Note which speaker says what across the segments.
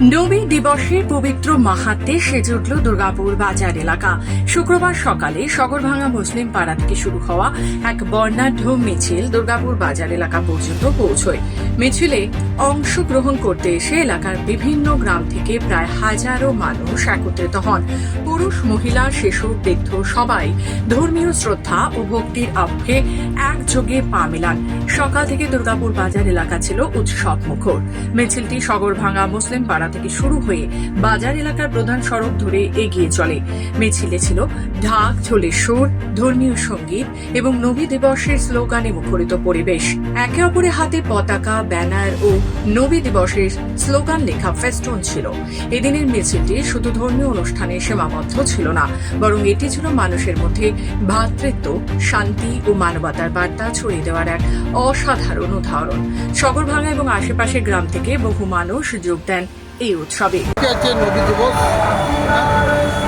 Speaker 1: নবী দিবসের পবিত্র মাহাত্মে সেজে উঠল দুর্গাপুর বাজার এলাকা। শুক্রবার সকালে সগরভাঙ্গা মুসলিম পাড়া থেকে শুরু হওয়া এক বর্ণাঢ্য মিছিল দুর্গাপুর বাজার এলাকা পর্যন্ত পৌঁছয়। মিছিলে অংশগ্রহণ করতে এসে এলাকার বিভিন্ন গ্রাম থেকে প্রায় হাজারো মানুষ একত্রিত হন। পুরুষ, মহিলা, শিশু, বৃদ্ধ সবাই ধর্মীয় শ্রদ্ধা ও ভক্তির আবহে একযোগে পা মেলান। সকাল থেকে দুর্গাপুর বাজার এলাকা ছিল উৎসব মুখর মিছিলটি সগরভাঙ্গা মুসলিম পাড়া থেকে শুরু হয়ে বাজার এলাকার প্রধান সড়ক ধরে এগিয়ে চলে। মিছিলে ছিল ঢাক ঝোলের সুর, ধর্মীয় সংগীত এবং নবী দিবসের স্লোগানে মুখরিত পরিবেশ। একে অপরের হাতে পতাকা, ব্যানার ও নবী দিবসের স্লোগান লেখা ফেস্টুন ছিল। এদিনের মিছিলটি শুধু ধর্মীয় অনুষ্ঠানে সীমাবদ্ধ ছিল না, বরং এটি ছিল মানুষের মধ্যে ভ্রাতৃত্ব, শান্তি ও মানবতার বার্তা ছড়িয়ে দেওয়ার এক অসাধারণ উদাহরণ। সগরভাঙ্গা এবং আশেপাশের গ্রাম থেকে বহু মানুষ যোগ দেন এই উৎসবে
Speaker 2: আজকে নবী দিবস হ্যাঁ,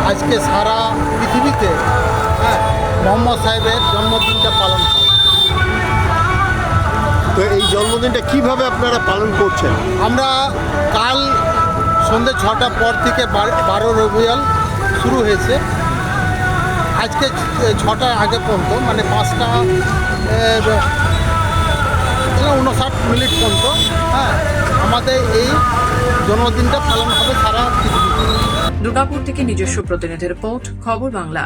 Speaker 2: আজকে সারা পৃথিবীতে হ্যাঁ মোহাম্মদ সাহেবের জন্মদিনটা পালন
Speaker 3: তো এই জন্মদিনটা কীভাবে আপনারা পালন করছেন?
Speaker 2: আমরা কাল সন্ধ্যে ছটার পর থেকে বার- রবিয়াল শুরু হয়েছে। আজকে ছটার আগে পর্যন্ত মানে পাঁচটা উনষাট মিনিট পর্যন্ত হ্যাঁ আমাদের এই জন্মদিনটা পালন হবে সারা
Speaker 1: দুর্গাপুর থেকে নিজস্ব প্রতিনিধি রিপোর্ট খবর বাংলা।